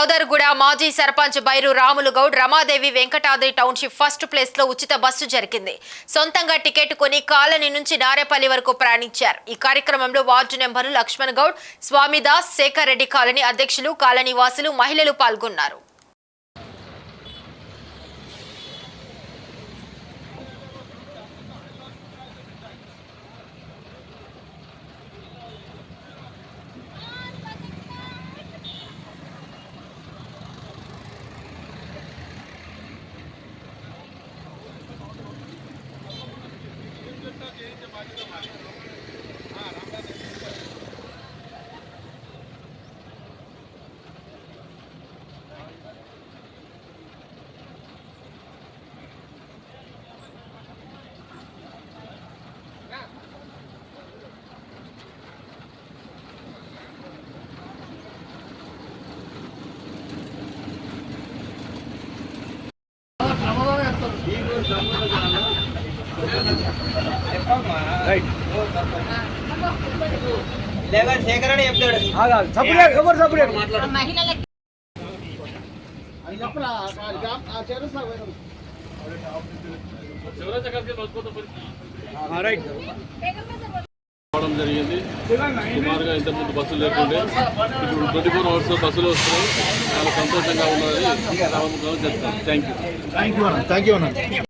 చౌదర్గూడ మాజీ sarpanch Bairu Ramulu Goud Ramadevi Venkatadri township first ప్లేస్లో ఉచిత బస్సు జరిగింది. సొంతంగా టికెట్ కొని కాలనీ నుంచి నారేపల్లి వరకు ప్రయాణించారు. ఈ కార్యక్రమంలో వార్డు నెంబర్లు లక్ష్మణ్ గౌడ్ స్వామిదాస్ శేఖర్ రెడ్డి కాలనీ అధ్యక్షులు కాలనీ వాసులు మహిళలు పాల్గొన్నారు. లేకపోతే శేఖర్ జరిగింది. సుమారుగా ఇంతకుముందు బస్సులు లేకుండే. ఇప్పుడు ట్వంటీ ఫోర్ అవర్స్ బస్సులు వస్తున్నాయి. చాలా సంతోషంగా ఉన్నది. చెప్తాను. థ్యాంక్ యూ థ్యాంక్ యూ అన్న. థ్యాంక్ యూ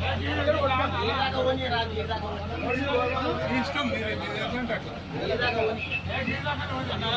అన్న ఫోటో తీసుకోండి అన్న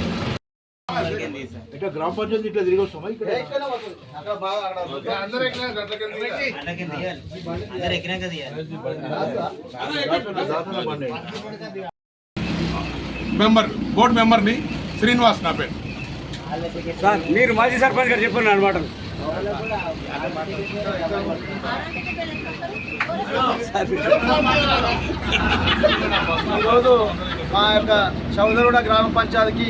ఇట్లా గ్రామ పంచాయతీ ఇట్లా తిరిగి వస్తామా? ఇక్కడ మెంబర్ బోర్డు మెంబర్ని శ్రీనివాస్ నా పేరు. సార్ మీరు మాజీ సర్పంచ్ గారు చెప్పండి అనమాట ఈరోజు మా యొక్క చౌదరుడ గ్రామ పంచాయతీకి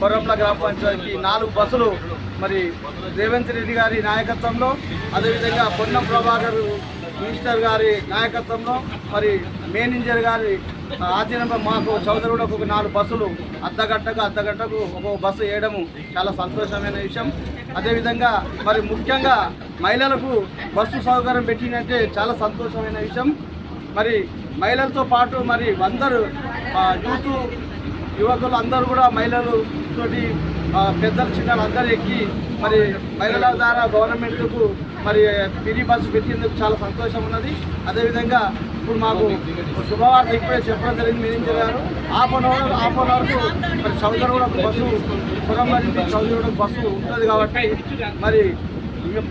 కొర్రంల గ్రామ పంచాయతీకి నాలుగు బస్సులు మరి రేవంత్ రెడ్డి గారి నాయకత్వంలో అదేవిధంగా పొన్నం ప్రభాకర్ మినిస్టర్ గారి నాయకత్వంలో మరి మేనేజర్ గారి ఆధీనంలో మాకు చౌదరుడు ఒక నాలుగు బస్సులు అర్ధగంటకు అర్ధగంటకు ఒక బస్సు వేయడము చాలా సంతోషమైన విషయం. అదేవిధంగా మరి ముఖ్యంగా మహిళలకు బస్సు సౌకర్యం పెట్టినంటే చాలా సంతోషమైన విషయం. మరి మహిళలతో పాటు మరి అందరూ యూత్ యువకులు అందరూ కూడా మహిళలు తోటి పెద్దలు చిన్నలు అందరూ ఎక్కి మరి మహిళల ద్వారా గవర్నమెంట్కు మరి ఫ్రీ బస్సు పెట్టినందుకు చాలా సంతోషం ఉన్నది. అదేవిధంగా ఇప్పుడు మాకు శుభవార్త ఇప్పుడే చెప్పడం జరిగింది మేనేజర్ గారు. Half an hour half an అవర్కు మరి చౌదరిగూడ బస్సు పురంలో నుంచి చౌదరిగూడ బస్సు ఉంటుంది కాబట్టి మరి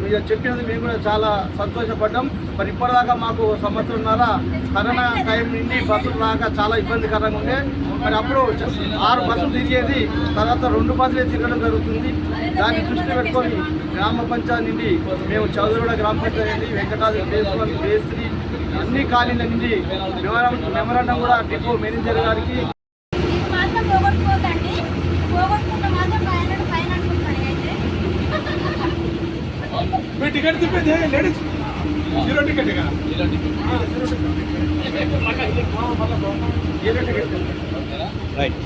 మీరు చెప్పినది మేము కూడా చాలా సంతోషపడ్డాం. మరి ఇప్పటిదాకా మాకు సంవత్సరంన్నర కరోనా టైం నుండి బస్సులు రాక చాలా ఇబ్బందికరంగా ఉండే. మరి అప్పుడు ఆరు బస్సులు తిరిగేది తర్వాత రెండు బస్సులే తిరగడం జరుగుతుంది. దాన్ని దృష్టి పెట్టుకొని గ్రామ పంచాయతీ నుండి మేము చౌదరుడ గ్రామ panchayat Venkatadri phase one phase three అన్ని ఖాళీల నుండి మెమరం మెమరాండం కూడా డిపో మేనేజర్ గారికి టికెట్ తిప్పేది లేడీస్ జీరో టికెట్ ఇక. రైట్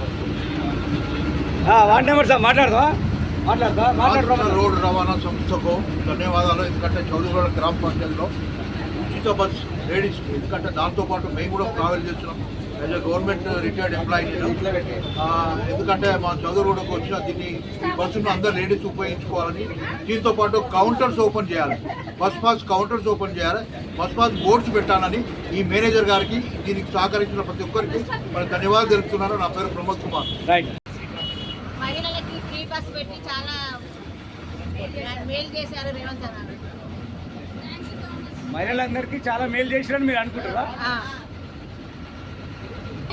వార్డ్ నెంబర్ సార్ మాట్లాడదాం మాట్లాడదా మాట్లాడు రాష్ట్ర రోడ్డు రవాణా సంస్థకు ధన్యవాదాలు. ఎందుకంటే చౌదరిగూడ గ్రామ పంచాయతీలో ఉచిత బస్ లేడీస్ ఎందుకంటే దాంతోపాటు మేము కూడా ట్రావెల్ చేస్తున్నాం. యాజ్ గవర్నమెంట్ రిటైర్డ్ ఎంప్లాయీ ఎందుకంటే మా చౌదరిగూడకు వచ్చిన దీన్ని బస్సును అందరు లేడీస్ ఉపయోగించుకోవాలని దీంతో పాటు కౌంటర్స్ ఓపెన్ చేయాలి. బస్ పాస్ కౌంటర్స్ ఓపెన్ చేయాలి. బస్ పాస్ బోర్డ్స్ పెట్టాలని ఈ మేనేజర్ గారికి దీనికి సహకరించిన ప్రతి ఒక్కరికి మరి ధన్యవాదాలు తెలుపుతున్నాను. నా పేరు ప్రమోద్ కుమార్. రైట్. మహిళలకి ఫ్రీ బస్ పెట్టి చాలా మేలు చేశారు రేవంత్ మహిళలందరికీ చాలా మేలు చేసిరని మీరు అనుకుంటారా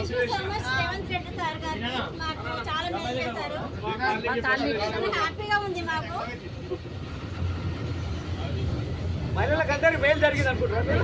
రేవంత్ రెడ్డి సార్ గారు. మాకు చాలా మేలు చేశారు. హ్యాపీగా ఉంది మాకు. మహిళలకు అందరికి మేలు జరిగింది అనుకుంటారా